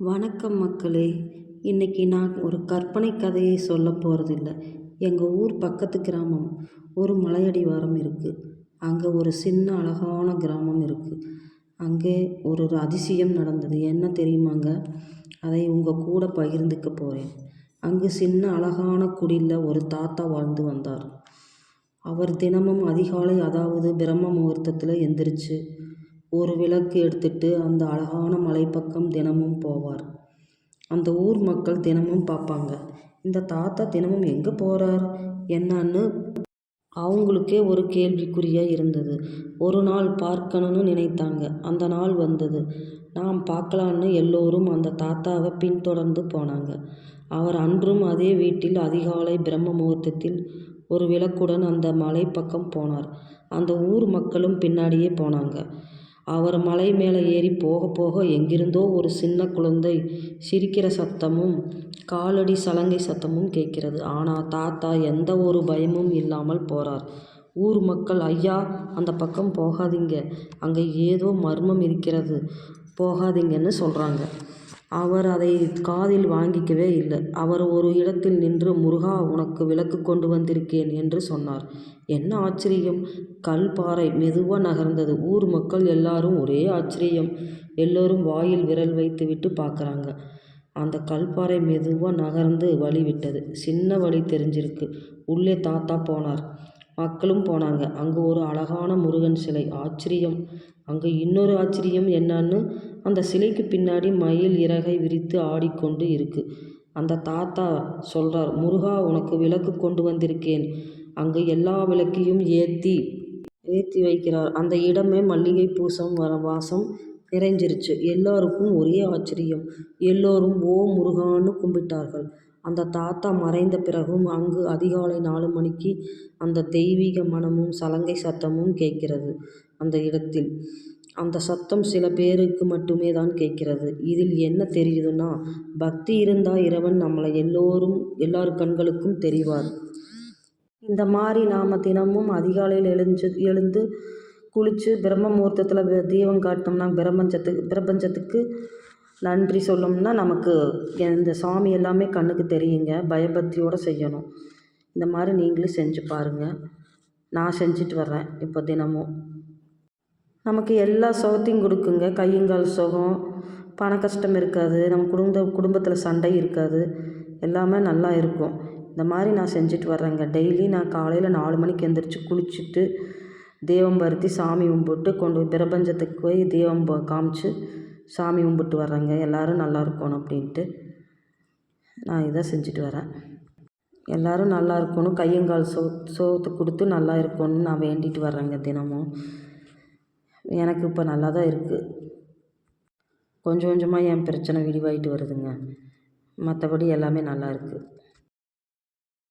வணக்கம் மக்களே. இன்னைக்கு நான் ஒரு கற்பனை கதையை சொல்ல போகிறதில்ல எங்கள் ஊர் பக்கத்து கிராமம். ஒரு மலையடிவாரம் இருக்குது அங்கே ஒரு சின்ன அழகான கிராமம் இருக்குது அங்கே ஒரு அதிசயம் நடந்தது. என்ன தெரியுமாங்க? அதை உங்கள் கூட பகிர்ந்துக்க போகிறேன் அங்கு சின்ன அழகான குடியில் ஒரு தாத்தா வாழ்ந்து வந்தார். அவர் தினமும் அதிகாலை அதாவது பிரம்ம முகூர்த்தத்தில் எந்திரிச்சு ஒரு விளக்கு எடுத்துட்டு அந்த அழகான மலை பக்கம் தினமும் போவார். அந்த ஊர் மக்கள் தினமும் பார்ப்பாங்க. இந்த தாத்தா தினமும் எங்கே போகிறார் என்னன்னு அவங்களுக்கே ஒரு கேள்விக்குறியாக இருந்தது. ஒரு நாள் பார்க்கணும்னு நினைத்தாங்க. அந்த நாள் வந்தது. நாம் பார்க்கலான்னு எல்லோரும் அந்த தாத்தாவை பின்தொடர்ந்து போனாங்க. அவர் அன்றும் அதே வீட்டில் அதிகாலை பிரம்ம முகூர்த்தத்தில் ஒரு விளக்குடன் அந்த மலை பக்கம் போனார். அந்த ஊர் மக்களும் பின்னாடியே போனாங்க. அவர் மலை மேலே ஏறி போக போக எங்கிருந்தோ ஒரு சின்ன குழந்தை சிரிக்கிற சத்தமும் காலடி சலங்கை சத்தமும் கேட்கிறது. ஆனால் தாத்தா எந்த ஒரு பயமும் இல்லாமல் போகிறார் ஊர் மக்கள் ஐயா அந்த பக்கம் போகாதீங்க. அங்கே ஏதோ மர்மம் இருக்கிறது. போகாதீங்கன்னு சொல்கிறாங்க அவர் அதை காதில் வாங்கிக்கவே இல்லை. அவர் ஒரு இடத்தில் நின்று முருகா உனக்கு விளக்கு கொண்டு வந்திருக்கேன் என்று சொன்னார். என்ன ஆச்சரியம்! கல் பாறை மெதுவாக நகர்ந்தது. ஊர் மக்கள் எல்லாரும் ஒரே ஆச்சரியம். எல்லோரும் வாயில் விரல் வைத்து விட்டு பார்க்குறாங்க. அந்த கல்பாறை மெதுவாக நகர்ந்து வழி விட்டது சின்ன வழி தெரிஞ்சிருக்கு. உள்ளே தாத்தா போனார். மக்களும் போனாங்க. அங்கே ஒரு அழகான முருகன் சிலை. ஆச்சரியம். அங்கே இன்னொரு ஆச்சரியம் என்னன்னு அந்த சிலைக்கு பின்னாடி மயில் இறகை விரித்து ஆடிக்கொண்டு இருக்கு. அந்த தாத்தா சொல்கிறார் முருகா உனக்கு விளக்கு கொண்டு வந்திருக்கேன். அங்கே எல்லா விளக்கையும் ஏற்றி ஏற்றி வைக்கிறார். அந்த இடமே மல்லிகை பூசம் வர வாசம் நிறைஞ்சிருச்சு. எல்லாருக்கும் ஒரே ஆச்சரியம். எல்லோரும் ஓ முருகான்னு கும்பிட்டார்கள். அந்த தாத்தா மறைந்த பிறகும் அங்கு அதிகாலை நாலு மணிக்கு அந்த தெய்வீக மனமும் சலங்கை சத்தமும் கேட்கிறது அந்த இடத்தில். அந்த சத்தம் சில பேருக்கு மட்டுமே தான் கேட்கிறது. இதில் என்ன தெரியுதுன்னா பக்தி இருந்தால் இறைவன் நம்மளை எல்லோரும் எல்லார் கண்களுக்கும் தெரிவார். இந்த மாதிரி நாம் தினமும் அதிகாலையில் எழுஞ்சு எழுந்து குளித்து பிரம்ம முகூர்த்தத்தில் தீபம் காட்டினோம்னா பிரபஞ்சத்துக்கு பிரபஞ்சத்துக்கு நன்றி சொல்லணும்னா நமக்கு இந்த சாமி எல்லாமே கண்ணுக்கு தெரியுங்க. பயபக்தியோடு செய்யணும். இந்த மாதிரி நீங்களும் செஞ்சு பாருங்கள் நான் செஞ்சுட்டு வர்றேன் இப்போ தினமும். நமக்கு எல்லா சுகத்தையும் கொடுக்குங்க. கையுங்கால் சுகம் பண கஷ்டம் இருக்காது. நம்ம குடும்ப குடும்பத்தில் சண்டை இருக்காது. எல்லாமே நல்லா இருக்கும். இந்த மாதிரி நான் செஞ்சுட்டு வர்றேங்க. டெய்லி நான் காலையில் நாலு மணிக்கு எந்திரிச்சு குளிச்சுட்டு தெய்வம் பருத்தி சாமி கும்பிட்டு கொண்டு போய் பிரபஞ்சத்துக்கு போய் தெய்வம் காமிச்சு சாமி கும்பிட்டு வர்றேங்க எல்லோரும் நல்லா இருக்கணும் அப்படின்ட்டு நான் இதை செஞ்சுட்டு வரேன். எல்லோரும் நல்லா இருக்கணும் கையங்கால் சோ சோத்து கொடுத்து நல்லா இருக்கணும்னு நான் வேண்டிட்டு வர்றேங்க தினமும். எனக்கு இப்போ நல்லா தான் இருக்குது கொஞ்சம் கொஞ்சமாக என் பிரச்சனை விடிவாயிட்டு வருதுங்க. மற்றபடி எல்லாமே நல்லா இருக்குது